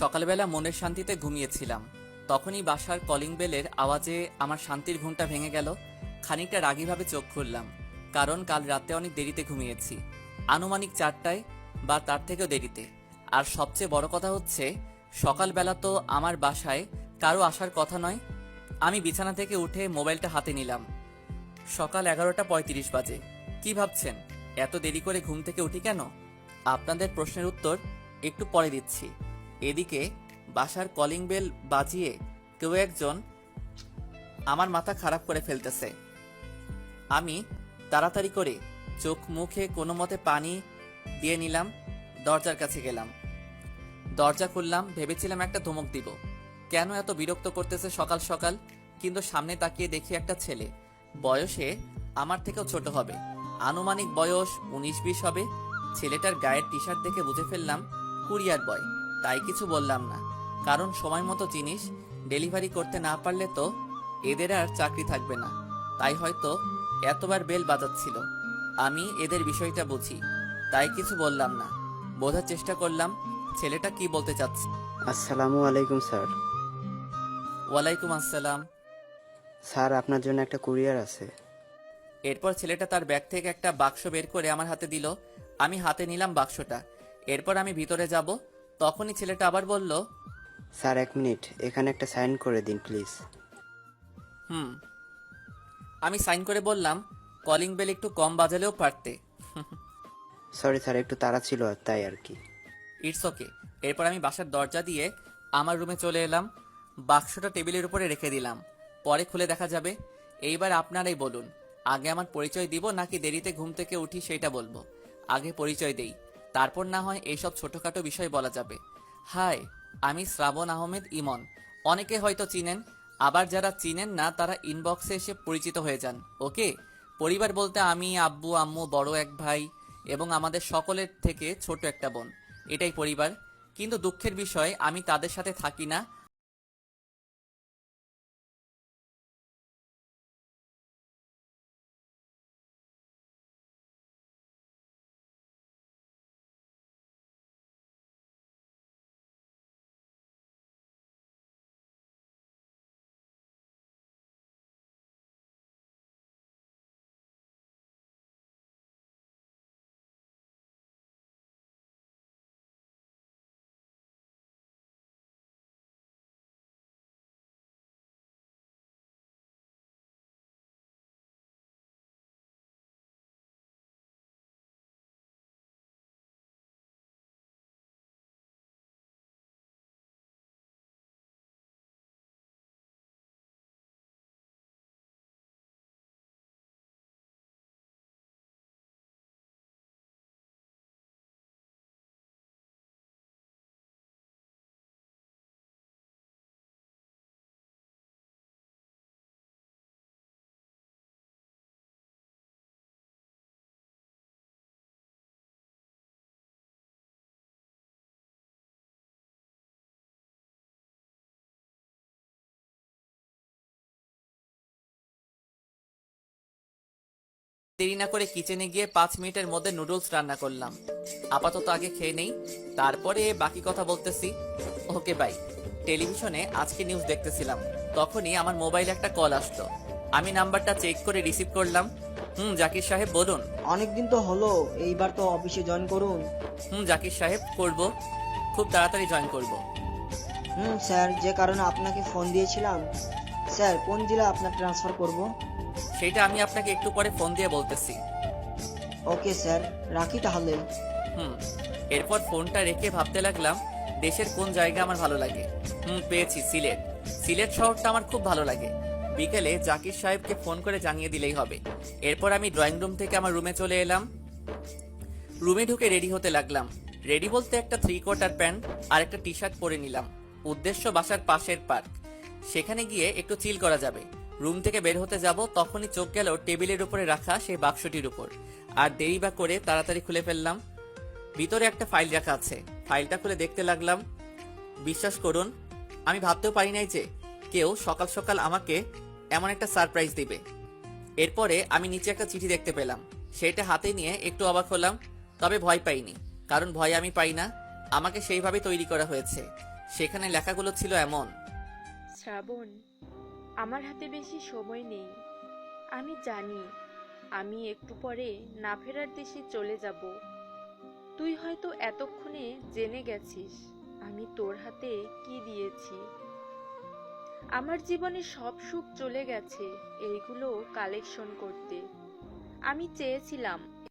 সকালবেলা মনের শান্তিতে ঘুমিয়েছিলাম। তখনই বাসার কলিং বেলের আওয়াজে আমার শান্তির ঘুমটা ভেঙে গেল। খানিকটা রাগীভাবে চোখ খুললাম, কারণ কাল রাতে অনেক দেরিতে ঘুমিয়েছি। আনুমানিক চারটায়, বা তার থেকেও দেরিতে। আর সবচেয়ে বড় কথা হচ্ছে, সকালবেলা তো আমার বাসায় কারও আসার কথা নয়। আমি বিছানা থেকে উঠে মোবাইলটা হাতে নিলাম। সকাল এগারোটা পঁয়ত্রিশ বাজে। কি ভাবছেন? এত দেরি করে ঘুম থেকে উঠি কেন? আপনাদের প্রশ্নের উত্তর একটু পরে দিচ্ছি। এদিকে বাসার কলিং বেল বাজিয়ে কেউ একজন আমার মাথা খারাপ করে ফেলতেছে। আমি তাড়াতাড়ি করে চোখ মুখে কোনো মতে পানি দিয়ে নিলাম, দরজার কাছে গেলাম। দরজা খুললাম, ভেবেছিলাম একটা ধমক দিব। কেন এত বিরক্ত করতেছে সকাল সকাল? কিন্তু সামনে তাকিয়ে দেখি একটা ছেলে। বয়সে আমার থেকেও ছোট হবে। আনুমানিক বয়স উনিশ বিশ হবে। ছেলেটার গায়ের টি শার্ট দেখে বুঝে ফেললাম কুরিয়ার বয়। তাই কিছু বললাম না। কারণ সময় মতো জিনিস ডেলিভারি করতে না পারলে তো এদের আর চাকরি থাকবে না। তাই হয়তো এতবার বেল বাজাচ্ছিল। আমি এদের বিষয়টা বুঝি। তাই কিছু বললাম না। বোঝার চেষ্টা করলাম ছেলেটা কি বলতে চাচ্ছে? আসসালামু আলাইকুম স্যার। ওয়ালাইকুম আসসালাম। স্যার আপনার জন্য একটা কুরিয়ার আছে। এরপর ছেলেটা তার ব্যাগ থেকে একটা বাক্স বের করে আমার হাতে দিল। আমি হাতে নিলাম বাক্সটা। এরপর আমি ভিতরে যাব। তখনই ছেলেটা আবার বলল স্যার এক মিনিট এখানে একটা সাইন করে দিন প্লিজ। হুম। আমি সাইন করে বললাম কলিং বেল একটু কম বাজালেও পারতে। সরি স্যার একটু তাড়া ছিল তাই আর কি। It's okay. এরপর আমি বাসার দরজা দিয়ে আমার রুমে চলে এলাম। বাক্সটা টেবিলের উপরে রেখে দিলাম। পরে খুলে দেখা যাবে। এইবার আপনারাই বলুন, আগে আমার পরিচয় দিব নাকি দেরিতে ঘুম থেকে উঠি সেটা বলব? আগে পরিচয় দেই, তারপর না হয় এইসব ছোটখাটো বিষয় বলা যাবে। হাই, আমি শ্রাবণ আহমেদ ইমন। অনেকে হয়তো চিনেন, আবার যারা চিনেন না তারা ইনবক্সে এসে পরিচিত হয়ে যান, ওকে? পরিবার বলতে আমি, আব্বু, আম্মু, বড় এক ভাই এবং আমাদের সকলের থেকে ছোট একটা বোন, এটাই পরিবার। কিন্তু দুঃখের বিষয়, আমি তাদের সাথে থাকি না দেরি না করে কিচেনে গিয়ে পাঁচ মিনিটের মধ্যে নুডলস রান্না করলাম। আপাতত আগে খেয়ে নেই তারপরে বাকি কথা বলতেছি। ওকে বাই টেলিভিশনে আজকে নিউজ দেখতেছিলাম। তখনই আমার মোবাইলে একটা কল আসলো। আমি নাম্বারটা চেক করে রিসিভ করলাম। হুম জাকির সাহেব বলুন। অনেকদিন তো হলো এইবার তো অফিসে জয়েন করুন। হুম জাকির সাহেব করব। খুব তাড়াতাড়ি জয়েন করব। হুম স্যার যে কারণে আপনাকে ফোন দিয়েছিলাম। স্যার কোন জেলা আপনার ট্রান্সফার করব? সেটা আমি আপনাকে একটু পরে ফোন দিয়ে বলতেছি। ওকে স্যার রাখি তাহলে। হুম এরপর ফোনটা রেখে ভাবতে লাগলাম দেশের কোন জায়গা আমার ভালো লাগে? হুম পেয়েছি সিলেট। সিলেট শহরটা আমার খুব ভালো লাগে। বিকেলে জাকির সাহেবকে ফোন করে জানিয়ে দিলেই হবে। এরপর আমি ড্রয়িং রুম থেকে আমার রুমে চলে এলাম। রুমে ঢুকে রেডি হতে লাগলাম। রেডি বলতে একটা থ্রি কোয়ার্টার প্যান্ট আর একটা টি শার্ট পরে নিলাম। উদ্দেশ্য বাসার পাশের পার্ক সেখানে গিয়ে একটু চিল করা যাবে। রুম থেকে বের হতে যাব, তখনই চোখ গেল টেবিলের উপরে রাখা সেই বাক্সটির উপর। আর দেরি বা করে তাড়াতাড়ি খুলে ফেললাম। ভিতরে একটা ফাইল রাখা আছে। ফাইলটা খুলে দেখতে লাগলাম। বিশ্বাস করুন, আমি ভাবতেও পারি নাই যে কেউ সকাল সকাল আমাকে এমন একটা সারপ্রাইজ দিবে। এরপরে আমি নিচে একটা চিঠি দেখতে পেলাম। সেটা হাতে নিয়ে একটু অবাক হলাম, তবে ভয় পাইনি। কারণ ভয় আমি পাই না। আমাকে সেইভাবে তৈরি করা হয়েছে। সেখানে লেখাগুলো ছিল এমন। শ্রাবণ। আমার হাতে বেশি সময় নেই। আমি জানি, আমি একটু পরে না ফেরার দেশে চলে যাব। তুই হয়তো এতক্ষণে জেনে গেছিস, আমি তোর হাতে কি দিয়েছি। আমার জীবনে সব সুখ চলে গেছে, এইগুলো কালেকশন করতে। আমি চেয়েছিলাম